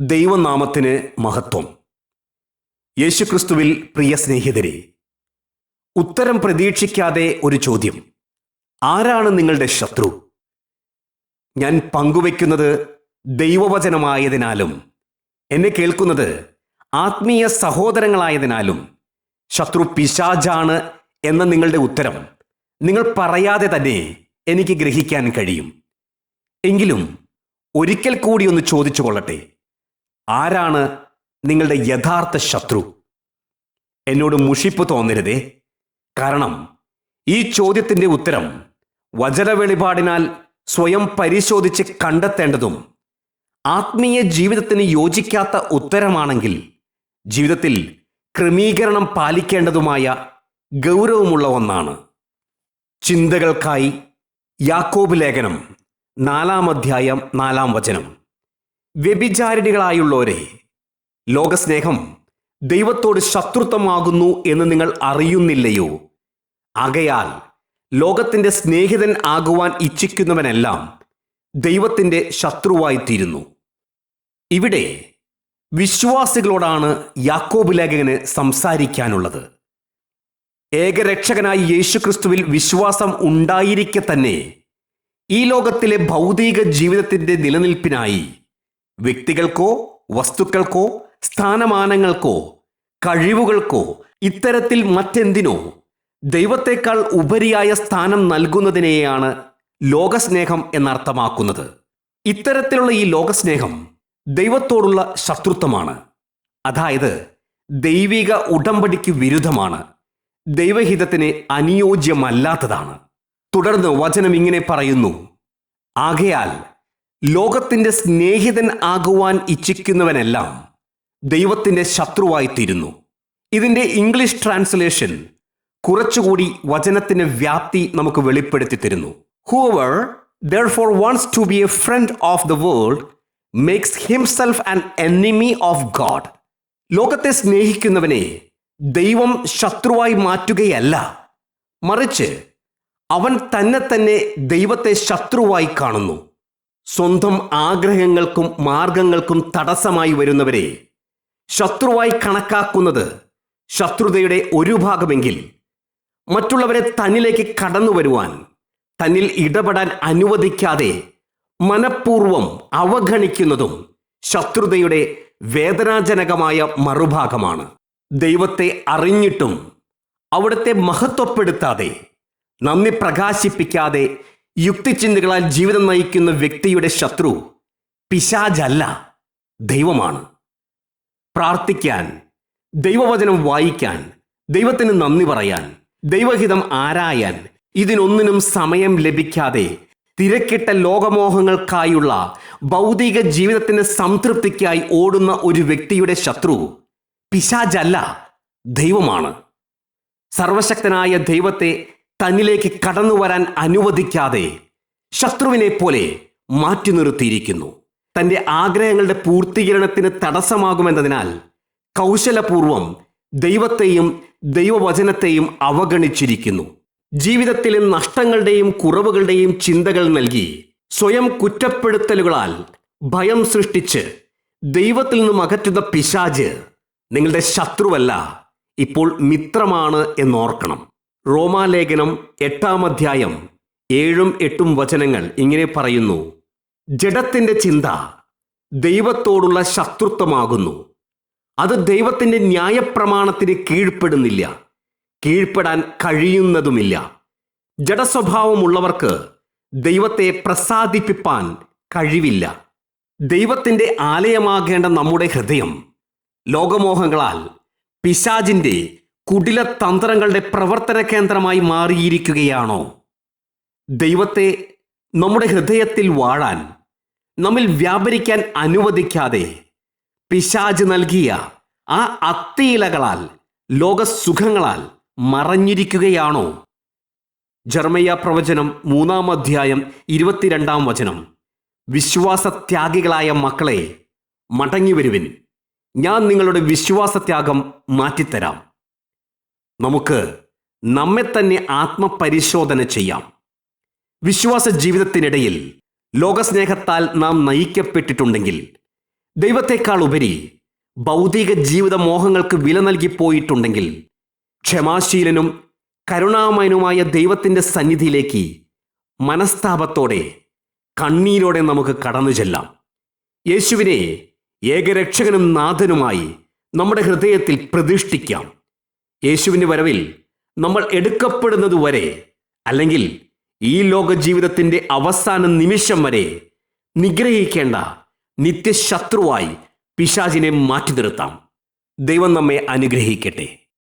ദൈവനാമത്തിന് മഹത്വം. യേശുക്രിസ്തുവിൽ പ്രിയ സ്നേഹിതരെ ഉത്തരം പ്രതീക്ഷിക്കാതെ ഒരു ചോദ്യം. ആരാണ് നിങ്ങളുടെ ശത്രു? ഞാൻ പങ്കുവെക്കുന്നത് ദൈവവചനമായതിനാലും എന്നെ കേൾക്കുന്നത് ആത്മീയ സഹോദരങ്ങളായതിനാലും ശത്രു പിശാജാണ് എന്ന നിങ്ങളുടെ ഉത്തരം നിങ്ങൾ പറയാതെ തന്നെ എനിക്ക് ഗ്രഹിക്കാൻ കഴിയും. എങ്കിലും ഒരിക്കൽ കൂടി ഒന്ന് ചോദിച്ചു കൊള്ളട്ടെ ആരാണ് നിങ്ങളുടെ യഥാർത്ഥ ശത്രു? എന്നോട് മുഷിപ്പ് തോന്നരുതേ. കാരണം ഈ ചോദ്യത്തിന്റെ ഉത്തരം വചന വെളിപാടിനാൽ സ്വയം പരിശോധിച്ച് കണ്ടെത്തേണ്ടതും ആത്മീയ ജീവിതത്തിന് യോജിക്കാത്ത ഉത്തരമാണെങ്കിൽ ജീവിതത്തിൽ ക്രമീകരണം പാലിക്കേണ്ടതുമായ ഗൗരവമുള്ള ഒന്നാണ്. ചിന്തകൾക്കായി യാക്കോബ് ലേഖനം നാലാം അധ്യായം നാലാം വചനം. വ്യഭിചാരിണികളായുള്ളവരെ ലോകസ്നേഹം ദൈവത്തോട് ശത്രുത്വമാകുന്നു എന്ന് നിങ്ങൾ അറിയുന്നില്ലയോ? ആകയാൽ ലോകത്തിന്റെ സ്നേഹിതൻ ആകുവാൻ ഇച്ഛിക്കുന്നവനെല്ലാം ദൈവത്തിന്റെ ശത്രുവായിത്തീരുന്നു. ഇവിടെ വിശ്വാസികളോടാണ് യാക്കോബ് ലേഖകന് സംസാരിക്കാനുള്ളത്. ഏകരക്ഷകനായി യേശുക്രിസ്തുവിൽ വിശ്വാസം ഉണ്ടായിരിക്കെ തന്നെ ഈ ലോകത്തിലെ ഭൗതിക ജീവിതത്തിന്റെ നിലനിൽപ്പിനായി വ്യക്തികൾക്കോ വസ്തുക്കൾക്കോ സ്ഥാനമാനങ്ങൾക്കോ കഴിവുകൾക്കോ ഇത്തരത്തിൽ മറ്റെന്തിനോ ദൈവത്തെക്കാൾ ഉപരിയായ സ്ഥാനം നൽകുന്നതിനെയാണ് ലോകസ്നേഹം എന്നർത്ഥമാക്കുന്നത്. ഇത്തരത്തിലുള്ള ഈ ലോകസ്നേഹം ദൈവത്തോടുള്ള ശത്രുത്വമാണ്. അതായത് ദൈവിക ഉടമ്പടിക്ക് വിരുദ്ധമാണ്. ദൈവഹിതത്തിന് അനുയോജ്യമല്ലാത്തതാണ്. തുടർന്ന് വചനം ഇങ്ങനെ പറയുന്നു. ആകയാൽ ലോകത്തിന്റെ സ്നേഹിതൻ ആകുവാൻ ഇച്ഛിക്കുന്നവനെല്ലാം ദൈവത്തിന്റെ ശത്രുവായിത്തീരുന്നു. ഇതിന്റെ ഇംഗ്ലീഷ് ട്രാൻസ്ലേഷൻ കുറച്ചുകൂടി വചനത്തിന്റെ വ്യാപ്തി നമുക്ക് വെളിപ്പെടുത്തി തരുന്നു. Whoever therefore wants to be a friend of the world makes himself an enemy of God ലോകത്തെ സ്നേഹിക്കുന്നവനെ ദൈവം ശത്രുവായി മാറ്റുകയല്ല. മറിച്ച് അവൻ തന്നെ തന്നെ ദൈവത്തെ ശത്രുവായി കാണുന്നു. സ്വന്തം ആഗ്രഹങ്ങൾക്കും മാർഗങ്ങൾക്കും തടസ്സമായി വരുന്നവരെ ശത്രുവായി കണക്കാക്കുന്നത് ശത്രുതയുടെ ഒരു ഭാഗമെങ്കിൽ മറ്റുള്ളവരെ തന്നിലേക്ക് കടന്നു വരുവാൻ തന്നിൽ ഇടപെടാൻ അനുവദിക്കാതെ മനഃപൂർവം അവഗണിക്കുന്നതും ശത്രുതയുടെ വേദനാജനകമായ മറുഭാഗമാണ്. ദൈവത്തെ അറിഞ്ഞിട്ടും അവിടുത്തെ മഹത്വപ്പെടുത്താതെ നന്ദി പ്രകാശിപ്പിക്കാതെ യുക്തിചിന്തകളാൽ ജീവിതം നയിക്കുന്ന വ്യക്തിയുടെ ശത്രു പിശാജല്ല ദൈവമാണ്. പ്രാർത്ഥിക്കാൻ ദൈവവചനം വായിക്കാൻ ദൈവത്തിന് നന്ദി പറയാൻ ദൈവഹിതം ആരായാൻ ഇതിനൊന്നിനും സമയം ലഭിക്കാതെ തിരക്കിട്ട ലോകമോഹങ്ങൾക്കായുള്ള ഭൗതിക ജീവിതത്തിന്റെ സംതൃപ്തിക്കായി ഓടുന്ന ഒരു വ്യക്തിയുടെ ശത്രു പിശാജല്ല ദൈവമാണ്. സർവശക്തനായ ദൈവത്തെ തന്നിലേക്ക് കടന്നു വരാൻ അനുവദിക്കാതെ ശത്രുവിനെ പോലെ മാറ്റി നിർത്തിയിരിക്കുന്നു. തന്റെ ആഗ്രഹങ്ങളുടെ പൂർത്തീകരണത്തിന് തടസ്സമാകുമെന്നതിനാൽ കൗശലപൂർവം ദൈവത്തെയും ദൈവവചനത്തെയും അവഗണിച്ചിരിക്കുന്നു. ജീവിതത്തിലെ നഷ്ടങ്ങളുടെയും കുറവുകളുടെയും ചിന്തകൾ നൽകി സ്വയം കുറ്റപ്പെടുത്തലുകളാൽ ഭയം സൃഷ്ടിച്ച് ദൈവത്തിൽ നിന്നും അകറ്റുന്ന പിശാജ് നിങ്ങളുടെ ശത്രുവല്ല ഇപ്പോൾ മിത്രമാണ് എന്നോർക്കണം. റോമാലേഖനം എട്ടാം അധ്യായം ഏഴും എട്ടും വചനങ്ങൾ ഇങ്ങനെ പറയുന്നു. ജഡത്തിന്റെ ചിന്ത ദൈവത്തോടുള്ള ശത്രുത്വമാകുന്നു. അത് ദൈവത്തിന്റെ ന്യായപ്രമാണത്തിന് കീഴ്പ്പെടുന്നില്ല. കീഴ്പ്പെടാൻ കഴിയുന്നതുമില്ല. ജഡസ്വഭാവമുള്ളവർക്ക് ദൈവത്തെ പ്രസാദിപ്പിപ്പാൻ കഴിവില്ല. ദൈവത്തിന്റെ ആലയമാകേണ്ട നമ്മുടെ ഹൃദയം ലോകമോഹങ്ങളാൽ പിശാജിന്റെ കുടില തന്ത്രങ്ങളുടെ പ്രവർത്തന കേന്ദ്രമായി മാറിയിരിക്കുകയാണോ? ദൈവത്തെ നമ്മുടെ ഹൃദയത്തിൽ വാഴാൻ നമ്മിൽ വ്യാപരിക്കാൻ അനുവദിക്കാതെ പിശാജ് നൽകിയ ആ അത്തിയിലകളാൽ ലോകസുഖങ്ങളാൽ മറഞ്ഞിരിക്കുകയാണോ? ജർമ്മയ പ്രവചനം മൂന്നാം അധ്യായം ഇരുപത്തിരണ്ടാം വചനം. വിശ്വാസത്യാഗികളായ മക്കളെ മടങ്ങി വരുവിൻ ഞാൻ നിങ്ങളുടെ വിശ്വാസത്യാഗം മാറ്റിത്തരാം. നമുക്ക് നമ്മെ തന്നെ ആത്മപരിശോധന ചെയ്യാം. വിശ്വാസ ജീവിതത്തിനിടയിൽ ലോകസ്നേഹത്താൽ നാം നയിക്കപ്പെട്ടിട്ടുണ്ടെങ്കിൽ ദൈവത്തെക്കാൾ ഉപരി ഭൗതിക ജീവിത മോഹങ്ങൾക്ക് വില നൽകി പോയിട്ടുണ്ടെങ്കിൽ ക്ഷമാശീലനും കരുണാമയനുമായ ദൈവത്തിന്റെ സന്നിധിയിലേക്ക് മനസ്താപത്തോടെ കണ്ണീരോടെ നമുക്ക് കടന്നു ചെല്ലാം. യേശുവിനെ ഏകരക്ഷകനും നാഥനുമായി നമ്മുടെ ഹൃദയത്തിൽ പ്രതിഷ്ഠിക്കാം. യേശുവിന്റെ വരവിൽ നമ്മൾ എടുക്കപ്പെടുന്നതുവരെ അല്ലെങ്കിൽ ഈ ലോക ജീവിതത്തിന്റെ അവസാന നിമിഷം വരെ നിഗ്രഹിക്കേണ്ട നിത്യശത്രുവായി പിശാചിനെ മാറ്റി നിർത്താം ദൈവം നമ്മെ അനുഗ്രഹിക്കട്ടെ.